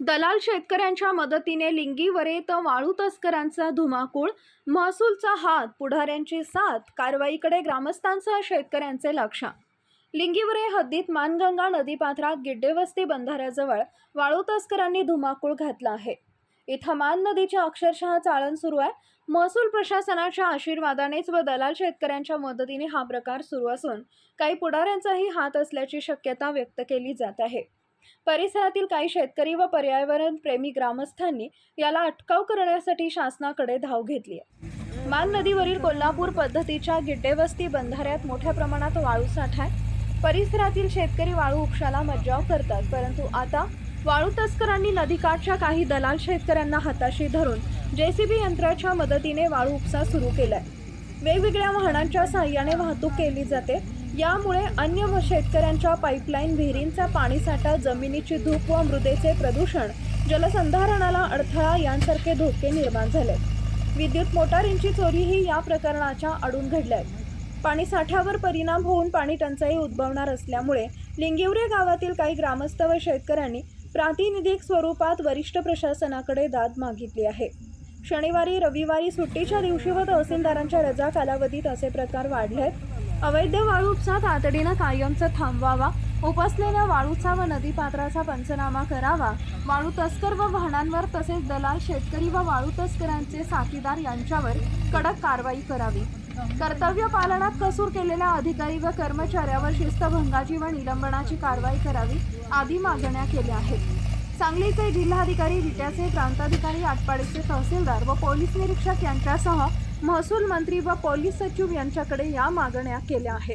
दलाल शेतकऱ्यांच्या मदतीने लिंगी वरेत वाळू तस्करांचा धुमाकूळ महसूलचा हात पुढाऱ्यांची साथ कारवाईकडे ग्रामस्थांसह शेतकऱ्यांचे लक्ष. लिंगीवरे हद्दीत मानगंगा नदीपात्रात गिड्डेवस्ती बंधाऱ्याजवळ वाळू तस्करांनी धुमाकूळ घातला आहे. इथं मान नदीच्या अक्षरशः चाळण सुरू आहे. महसूल प्रशासनाच्या आशीर्वादानेच व दलाल शेतकऱ्यांच्या मदतीने हा प्रकार सुरू असून काही पुढाऱ्यांचाही हात असल्याची शक्यता व्यक्त केली जात आहे. परिसरातील काही शेतकरी व पर्यावरण प्रेमी ग्रामस्थांनी याला अटकाव करण्यासाठी शासनाकडे धाव घेतली आहे. मान नदीवरील कोल्हापूर पद्धतीच्या गिड्डेवस्ती बंधाऱ्यात मोठ्या प्रमाणात वाळू साठा आहे परिसरातील शेतकरी वाळू उपशाला मज्जाव करतात परंतु आता वाळू तस्करांनी नदीकाठच्या काही दलाल शेतकऱ्यांना हाताशी धरून जेसीबी यंत्राच्या मदतीने वाळू उपसा सुरू केलाय. वेगवेगळ्या वाहनांच्या साह्याने वाहतूक केली जाते. यामुळे अन्य व शेतकऱ्यांच्या पाईपलाईन विहिरींचा पाणीसाठा जमिनीची धूप व मृदेचे प्रदूषण जलसंधारणाला अडथळा यांसारखे धोके निर्माण झाले विद्युत मोटारींची चोरीही या प्रकरणाच्या अडून घडल्या आहेत परिणाम होऊन पाणी टंचाई उद्भवणार असल्यामुळे लिंगिवरे गावातील काही ग्रामस्थ व शेतकऱ्यांनी प्रातिनिधिक स्वरूपात वरिष्ठ प्रशासनाकडे दाद मागितली आहे. शनिवारी रविवारी सुट्टीच्या दिवशी व तहसीलदारांच्या रजा कालावधीत असे प्रकार वाढले आहेत अवैध वाळू उपसा तातडीनं कायमचा थांबवावा. उपसलेल्या वाळूचा व नदीपात्राचा पंचनामा करावा. वाळू तस्कर व वाहनांवर तसेच दलाल शेतकरी व वाळू तस्करांचे साथीदार यांच्यावर कडक कारवाई करावी. कर्तव्य पालनात कसूर केलेल्या अधिकारी व कर्मचाऱ्यावर शिस्तभंगाची व निलंबनाची कारवाई करावी आदी मागण्या केल्या आहेत. सांगलीचे जिल्हाधिकारी विट्याचे प्रांताधिकारी आटपाडीचे तहसीलदार व पोलीस निरीक्षक यांच्यासह महसूल मंत्री व पोलीस सचिव यांच्याकडे या मागण्या केल्या आहेत.